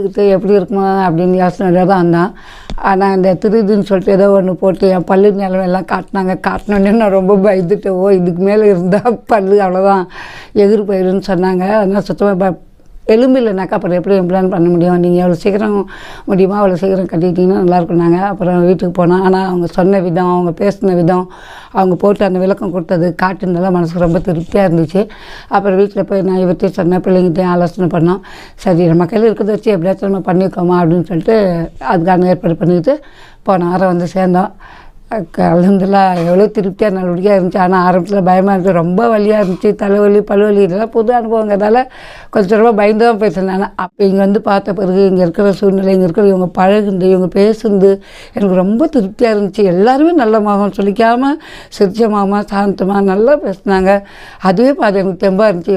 பார்த்துக்கிட்டு எப்படி இருக்குமா அப்படின்னு யோசனை தான் இருந்தான் ஆனால் இந்த திருதுன்னு சொல்லிட்டு ஏதோ ஒன்று போட்டு என் பல்லு நிலமெல்லாம் காட்டினாங்க. காட்டினோடனே நான் ரொம்ப பயந்துட்டேன். ஓ இதுக்கு மேலே இருந்தால் பல்லு அவ்வளோதான் எதிர்பயிருன்னு சொன்னாங்க. அதனால் சுத்தமாக ப எலும்பு இல்லைனாக்கா அப்புறம் எப்படி பிளான் பண்ண முடியும்? நீங்கள் எவ்வளோ சீக்கிரம் முடியுமா அவ்வளோ சீக்கிரம் கட்டிக்கிட்டிங்கன்னா நல்லாயிருக்கும் நாங்கள் அப்புறம் வீட்டுக்கு போனோம். ஆனால் அவங்க சொன்ன விதம் அவங்க பேசின விதம் அவங்க போட்டு அந்த விளக்கம் கொடுத்தது காட்டுனதெல்லாம் மனசுக்கு ரொம்ப திருப்தியாக இருந்துச்சு. அப்புறம் வீட்டில் போய் நான் இவர்கிட்ட சொன்னேன் பிள்ளைங்கிட்டையும் ஆலோசனை பண்ணோம். சரி நம்ம கையில் இருக்கிறத வச்சு எப்படியாச்சும் நம்ம பண்ணிக்கோமா அப்படின்னு சொல்லிட்டு அதுக்கான ஏற்பாடு பண்ணிக்கிட்டு போன வாரம் வந்து சேர்ந்தோம். அலமதுல்லா எவ்வளோ திருப்தியாக நல்லபடியாக இருந்துச்சு. ஆனால் ஆரம்பத்தில் பயமாக இருந்துச்சு. ரொம்ப வழியாக இருந்துச்சு. தலைவலி பல்வலி இதெல்லாம் புது அனுபவங்கிறதால கொஞ்சம் ரொம்ப பயந்து தான் பேசினேன் ஆனால் அப்போ இங்கே வந்து பார்த்த பிறகு இங்கே இருக்கிற சூழ்நிலை இங்கே இருக்கிற இவங்க பழகுந்து இவங்க பேசுந்து எனக்கு ரொம்ப திருப்தியாக இருந்துச்சு. எல்லாருமே நல்ல மகம் சொல்லிக்காமல் சிரிச்ச மாமா சாந்தமாக நல்லா பேசினாங்க. அதுவே பார்த்து எனக்கு தெம்பாக இருந்துச்சு.